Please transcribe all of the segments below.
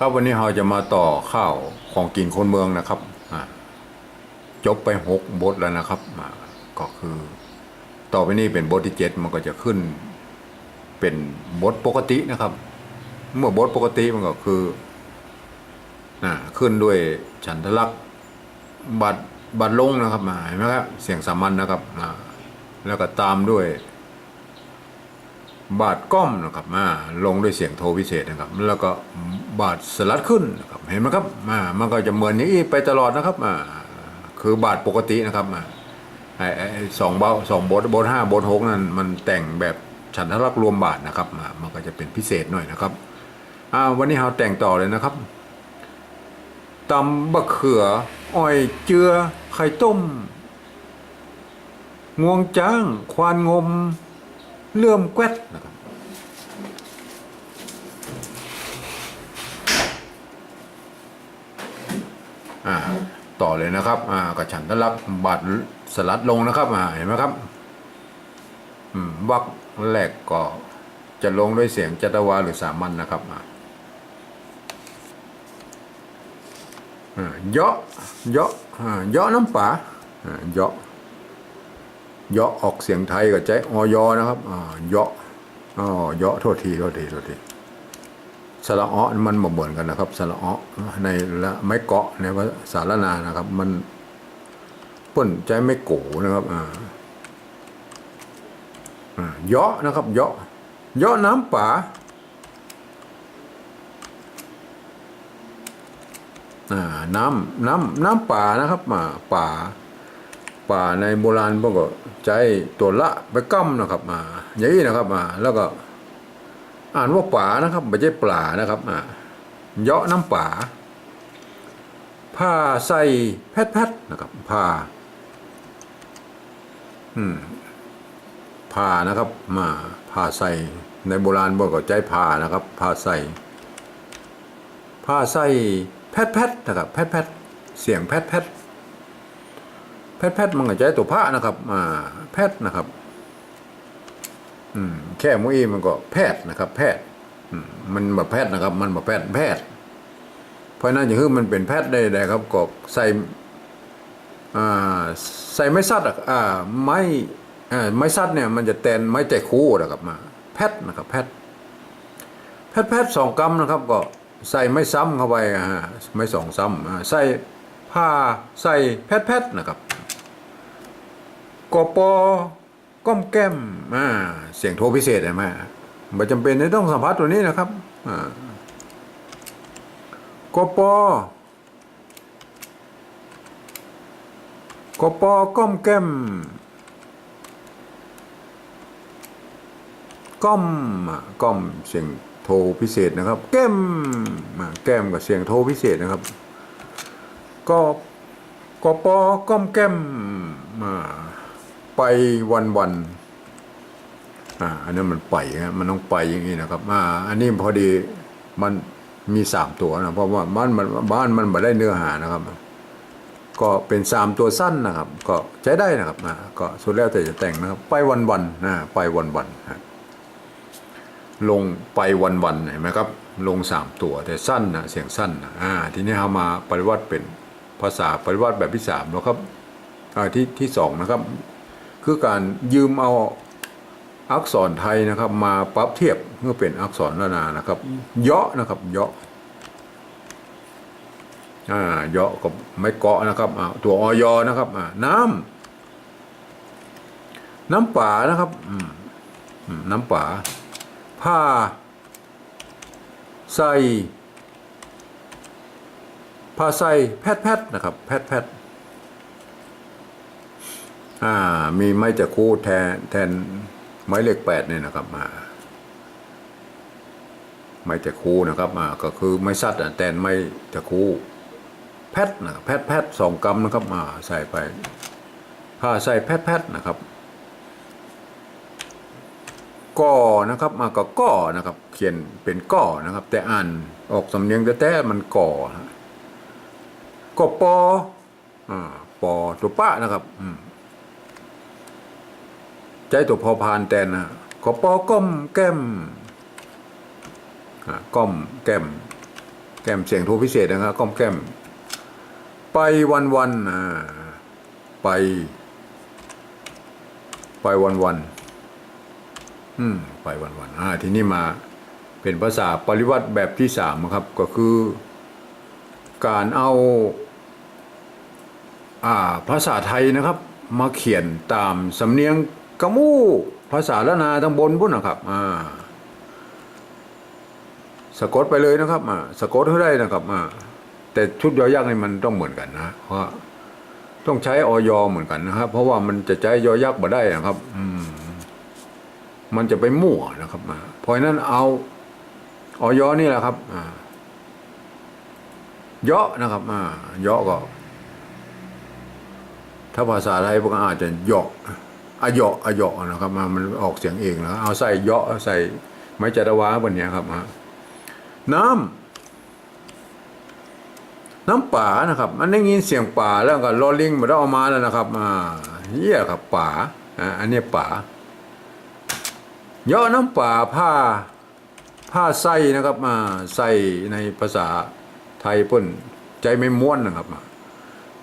ครับวันนี้เราจะมาต่อข้าวของกินคนเมืองนะครับจบไปหกบทแล้วนะครับก็คือ ต่อไปนี้เป็นบทที่เจ็ดมันก็จะขึ้น เป็นบทปกตินะครับ เมื่อบทปกติมันก็คือขึ้นด้วยฉันทลักษณ์บัตรบัตรลงนะครับเห็นไหมครับเสียงสามัญนะครับแล้วก็ตามด้วย บาทก้อมนะครับมาลงด้วยเสียงโทพิเศษนะครับ แล้วก็บาทสลัดขึ้นนะครับเห็นไหมครับมามันก็จะเหมือนอย่างนี้ไปตลอดนะครับอ่าคือบาทปกตินะครับอ่าไอ้ไอ้สองเบาสองบทบทห้าบทหกนั้นมันแต่งแบบฉันทลักรวมบาทนะครับอ่ามันก็จะเป็นพิเศษหน่อยนะครับอ่าวันนี้เราแต่งต่อเลยนะครับตำบะเขืออ้อยเจือไข่ต้ม งวงจ้าง ควานงม เลื่อมแกวดนะครับอ่าต่อเลยนะครับอ่ากระฉันทลักบาดสลัดลงนะครับอ่าเห็นไหมครับอืมวักแรกก็จะลงด้วยเสียงจัตวาหรือสามัญนะครับอ่าเยาะเยาะอ่าเยาะน้ำป่าอ่าเยาะ เยาะออกเสียงไทยกับใจออยอนะครับอ่าเยาะอ๋อเยาะโทษทีโทษทีโทษทีสระอ้อมันบ่เหมือนกันนะครับสระอ้อในละไม้เกาะในภาษาละนานะครับ มันป้นใจไม่โกนะครับอ่าอ่าเยาะนะครับเยาะเยาะน้ำป่าน้ำน้ำน้ำป่านะครับอ่าป่า ป่าในโบราณพวกก็ใจตัวละไปกั้มนะครับอ่าอย่างนี้นะครับอ่าแล้วก็ อ่านว่าป่านะครับไม่ใช่ปลานะครับอ่าเยาะน้ำป่าผ้าใส่แพทแพทนะครับผ้าอืมผ้านะครับมาผ้าใส่ในโบราณบอกก็ใจผ้านะครับผ้าใส่ผ้าใส่แพทแพทนะครับแพทแพทเสียงแพทแพท แพทย์แพทมันก็ใช้ตัวพระนะครับอ่าแพทย์นะครับอืมแค่มุ้ยมันก็แพทย์นะครับ แพทย์มันแบบแพทย์นะครับ มันแบบแพทย์แพทย์เพราะนั้นอย่างคือมันเป็นแพทย์ได้ไดครับก็ใส่อ่าใส่ไม้ซัดอะอ่าไม้อ่าไม้ซัดเนี่ยมันจะแตนไม้แต่คู่นะครับมาแพทย์นะครับ แพทย์แพทย์แพทย์สองกำนะครับ ก็ใส่ไม้ซ้ำเข้าไปอ่าไม้สองซ้ำใส่ผ้าใส่แพทย์แพทย์นะครับ กปอก้อมแก้มอ่าเสียงโทรพิเศษนไหมไม่จำเป็นที่ต้องสัมผัสตัวนี้นะครับอ่ากปกปอก้อมแก้มก้อมอะก้อมเสียงโทรพิเศษนะครับ แก้มอ่าแก้มกับเสียงโทรพิเศษนะครับก็กปอก้อมแก้มอ่า ไปวันวันอ่าอันนั้มันไปนะมันต้องไปอย่างนี้นะครับอ่าอันนี้พอดีมันมีสามตัวนะเพราะว่าบ้านมันบ้านมันไม่ได้เนื้อหานะครับ ก็เป็นสามตัวสั้นนะครับ ก็ใช้ได้นะครับอ่าก็สุดแล้วแต่จะแต่งนะครับไปวันวันนะไปวันวันๆฮะลงไปวันวันเห็นไหมครับ ลงสามตัวแต่สั้นนะเสียงสั้นนะอ่าทีนี้เอามาปริวัติเป็นภาษาปริวัติแบบที่สามนะครับอ่าที่ที่สองนะครับ คือการยืมเอาอักษรไทยนะครับ มาปรับเทียบเมื่อเป็นอักษรละนานะครับเยาะนะครับเยาะอ่าเยาะกับไม่เกาะนะครับอ่าตัวออยนะครับอ่าน้ำน้ำป่านะครับอืมอืมน้ำป่าผ้าใส่ผ้าใส่แพทแพทนะครับ แพทแพท อ่า มีไม้จะคู่แทนแทนไม้เลขแปดเนี่ยนะครับมาไม้จะคู่นะครับอ่าก็คือไม้ซัดอะแทนไม้จะคู่แพทนะแพทแพทสองกำนะครับอ่าใส่ไปผ้าใส่แพทแพทนะครับก่อนะครับมาก็ก่อนะครับ เขียนเป็นก่อนะครับ แต่อ่านออกสำเนียงแต่ๆมันก่อก็ปออ่าปอตัวป้านะครับ อืม ใจตัวพอพานแตนนะก็ปอก้มแก้มอ่าก้มแก้ม แก้มเสียงโทพิเศษนะครับก้มแก้ม ไปวันวันอ่าไป ไปวันวันอืมไปวันวันอ่าทีนี้มาเป็นภาษาปริวัติแบบที่สามครับก็คือ การเอาอ่าภาษาไทยนะครับ มาเขียนตามสำเนียง กะมู่ภาษาละนาตำบลพุ่นนะครับอ่าสะกดไปเลยนะครับอ่าสะกดให้ได้นะครับอ่าแต่ชุดยอยักษ์นี่มันต้องเหมือนกันนะเพราะต้องใช้ออยเหมือนกันนะครับ เพราะว่ามันจะใช้ยอยักษ์มาได้นะครับ อืม มันจะไปมั่วนะครับอ่าเพราะนั้นเอาออยนี่แหละครับ อ่าเยาะนะครับอ่าเยาะก็ ถ้าภาษาไทยพวกอาจจะเหยาะ อะเหยาะอะเหยาะนะครับมามันออกเสียงเองแล้วเอาใส่เหยาะใส่ไม้จัตวาบนนี้ครับอ่าน้ำน้ำป่านะครับมันได้ยินเสียงป่าแล้วก็ลอลิงมาได้เอามาแล้วนะครับอ่าเยี่ยครับป่าอ่าอันนี้ป่าเหยาะน้ำป่าผ้าผ้าไส้นะครับอ่าใส่ในภาษาไทยพิ่นใจไม่ม้วนนะครับอ่า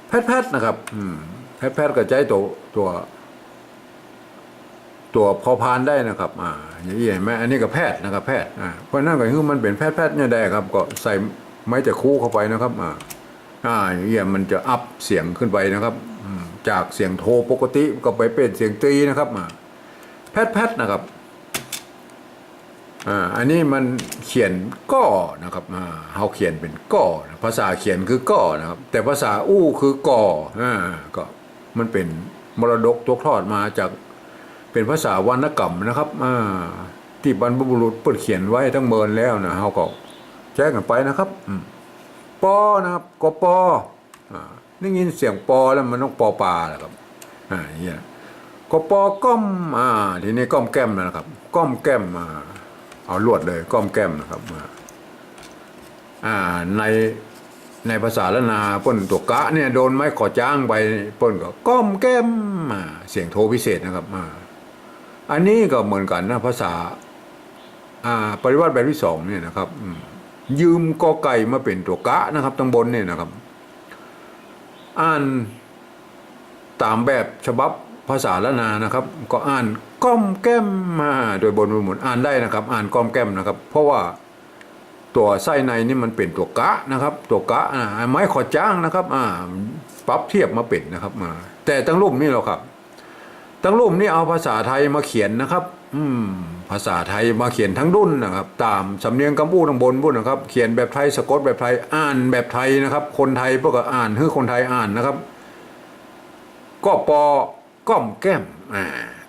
แพทย์แพทนะครับอืมแพทย์แพทย์ก็ใจตัวตัว ตัวพอพานได้นะครับอ่าอย่างนี้เห็นไหมอันนี้ก็แพทย์นะครับแพทย์อ่าเพราะนั่นก็คือมันเป็นแพทย์แพทย์เนี่ยได้ครับ ก็ใส่ไม้จะคู่เข้าไปนะครับอ่าอ่าอย่างนี้มันจะอัพเสียงขึ้นไปนะครับจากเสียงโทปกติก็ไปเป็นเสียงตรีนะครับอ่าแพทย์แพทย์นะครับอ่าอันนี้มันเขียนก้อนะครับอ่าเฮาเขียนเป็นก้อภาษาเขียนคือก้อนะครับ แต่ภาษาอู้คือก่ออ่าก็มันเป็นมรดกตกทอดมาจาก เป็นภาษาวรรณกรรมนะครับอ่าที่บรรพบุรุษเปิดเขียนไว้ทั้งเมินแล้วนะเฮาก็แจ้งกันไปนะครับอปอนะครับกปออ่ยินเสียงปอแล้วมันต้องปอปลาแหละครับอ่าอย่างเงี้ยกปอก้อมอ่าทีนี้ก้อมแก้มนะครับก้อมแก้มอ่าเอาลวดเลยก้อมแก้มนะครับอ่าในในภาษาละนาเปิ้นตัวกะเนี่ยโดนไม้ขอจ้างไปเปิ้นก็ก้อมแก้มเสียงโทพิเศษนะครับอ่า อันนี้ก็เหมือนกันนะภาษาอ่าปริวัติแบบที่สองเนี่ยนะครับยืมกอไก่มาเป็นตัวกะนะครับตังบนเนี่ยนะครับ อ่านตามแบบฉบับภาษาละนานะครับ ก็อ่านก้อมแก้มมาโดยบนหมุนอ่านได้นะครับ อ่านก้อมแก้มนะครับ เพราะว่าตัวไส้ในนี่มันเป็นตัวกะนะครับ ตัวกะอ่าไม้ขอจ้างนะครับ อ่าปรับเทียบมาเป็นนะครับมาแต่ตั้งรูปนี่เราครับ ตั้งรูปนี่เอาภาษาไทยมาเขียนนะครับ อืม ภาษาไทยมาเขียนทั้งรุ่นนะครับ ตามสำเนียงกำพูทั้งบนบุ่นนะครับ เขียนแบบไทยสะกดแบบไทยอ่านแบบไทยนะครับ คนไทยพวกก็อ่านคือคนไทยอ่านนะครับ ก็ปอก้อมแก้มอ่า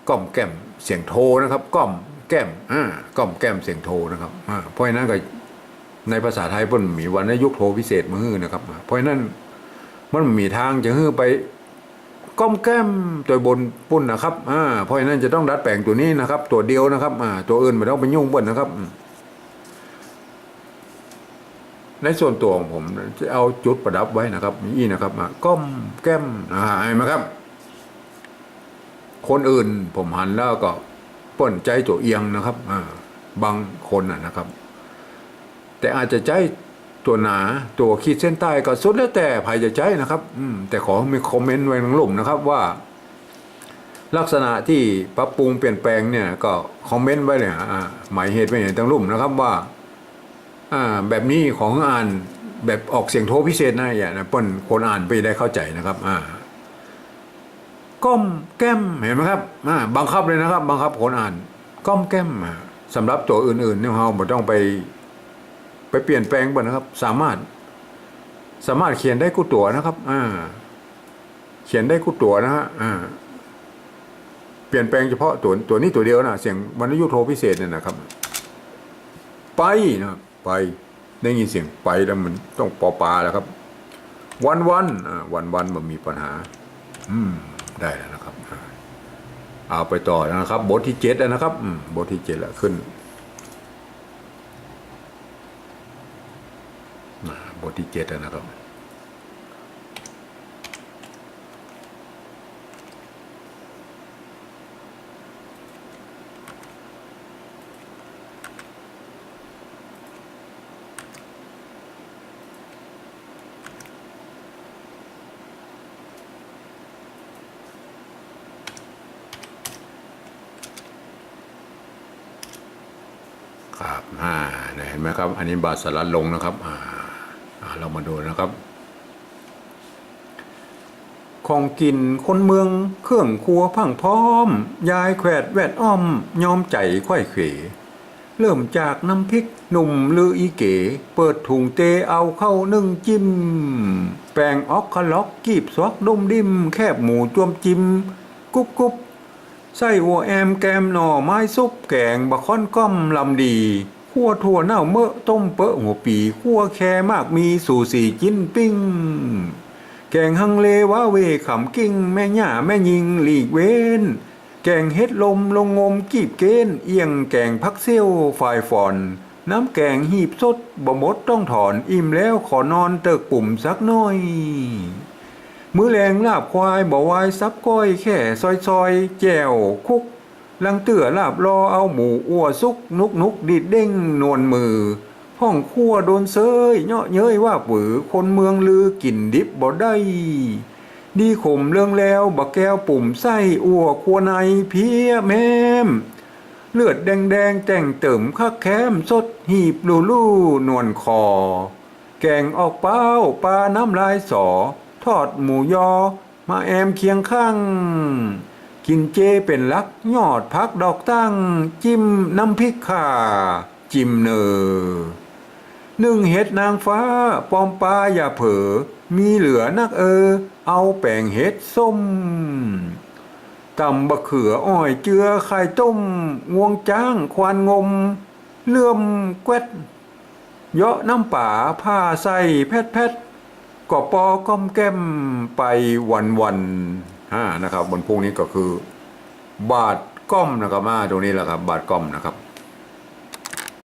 ก้อมแก้มเสียงโทนะครับ ก้อมแก้มอ่าก้อมแก้มเสียงโทนะครับอ่าเพราะฉะนั้นก็ในภาษาไทยพิ่นมีวรรณยุกโทพิเศษมือนะครับเพราะฉะนั้นมันมีทางจะฮื้อไป ก้อมแก้มตัวบนปุ่นนะครับอ่าเพราะฉะนั้นจะต้องดัดแปลงตัวนี้นะครับ ตัวเดียวนะครับอ่าตัวอื่นไม่ต้องไปยุ่งบนนะครับ ในส่วนตัวของผมจะเอาจุดประดับไว้นะครับนี่นะครับอ่าก้อมแก้มอ่าเห็นไหมครับ คนอื่นผมหันแล้วก็ปิ้นใจตัวเอียงนะครับอ่าบางคนน่ะนะครับ แต่อาจจะใจ ตัวหนาตัวขีดเส้นใต้ก็สุดแล้วแต่ใครจะใจนะครับอืมแต่ขอมีคอมเมนต์ไว้ในหลุมนะครับว่า ลักษณะที่ปรับปรุงเปลี่ยนแปลงเนี่ยก็คอมเมนต์ไว้เลยฮะอ่าหมายเหตุไม่เห็นตั้งลุ่มนะครับว่าอ่าแบบนี้ของอ่านแบบออกเสียงโทพิเศษนะอย่านะเปิ้นคนอ่านไปได้เข้าใจนะครับอ่าก้มแก้มเห็นไหมครับอ่าบังคับเลยนะครับ บังคับคนอ่าน ก้มแก้มอ่าสำหรับตัวอื่นๆเนี่ยเราไม่ต้องไป เปลี่ยนแปลงบ่นะครับ สามารถ สามารถเขียนได้กู้ตัวนะครับ อ่า เขียนได้กู้ตัวนะฮะอ่า เปลี่ยนแปลงเฉพาะตัวตัวนี้ตัวเดียวนะเสียงวรรณยุโทพิเศษเนี่ยนะครับ ไปนะครับไปได้ยินเสียงไปแล้วมันต้องปอปลาแล้วครับ วันวันอ่าวันวันมันมีปัญหา อืม ได้แล้วนะครับ เอาไปต่อนะครับ บทที่เจ็ดแล้วนะครับบทที่เจ็ดแล้วขึ้น ที่เจ็ดนะครับ ครับห้าเห็นไหมครับ อันนี้บาทสลัดลงนะครับอ่า ดูนะครับ ของกินคนเมืองเครื่องครัวพังพร้อม ยายแขวดแวดอ้อม ยอมใจค่อยเขวเริ่มจากน้ำพริกหนุ่มลืออีเก๋ เปิดถุงเตเอาเข้านึ่งจิ้ม แป้งออกคล็อกกีบซอกดมดิม แคบหมูจวมจิ้ม กุ๊บกุ๊บไส้หัวแอมแกมหน่อไม้ซุปแกงบะค่อนก้อมลำดี ขั่วถั่วเน่าเมอะต้มเปอะหัวปีขั่วแคมากมีสู่สีจิ้นปิ้ง แกงฮังเลว่าเวขำกิ้ง แม่หย่าแม่ยิงหลีกเว้น แกงเฮ็ดลมลงงมกีบเกนเอียงแกงพักเซี่ยวฝ่ายฝอน น้ำแกงหีบสดบ่มดต้องถอนอิ่มแล้วขอนอนเติกปุ่มสักน่อยมื้อแรงลาบควายบ่วายซับก้อยแค่ซอยซอยๆแจวคุก ลังเตื่อลาบรอเอาหมูอ้วซุกนุกนุกดิดเด้งนวลมือห้องครัวโดนเซยเนาะเย้ยว่าปือคนเมืองลือกินดิบบ่ได้ ดีขมเรื่องแล้วบักแก้วปุ่มไส้อ้วครัวในเพียแม่มเลือดแดงแดงแต่งเติมคักแคมสดหีบลูลู่นวลคอ แกงออกเป้าปลาน้ำลายสอ ทอดหมูยอ มาแอมเคียงข้าง กินเจเป็นลักยอดพักดอกตั้ง จิ้มน้ำพริกข่า จิ้มเนอนึ่งเห็ดนางฟ้าปอมปลาอย่าเผลอมีเหลือนักเออ เอาแป้งเห็ดส้มตำบะเขืออ้อยเจือไข่ต้มงวงจ้างควานงม เลื่อมแกวดเยาะน้ำป่าผ้าใส่แพทแพทก็ปอก้อมแก้มไปวันวัน 5นะครับบนพวกนี้ก็คือบาทก้อมนะครับมาตรงนี้แหละครับบาทก้อมนะครับ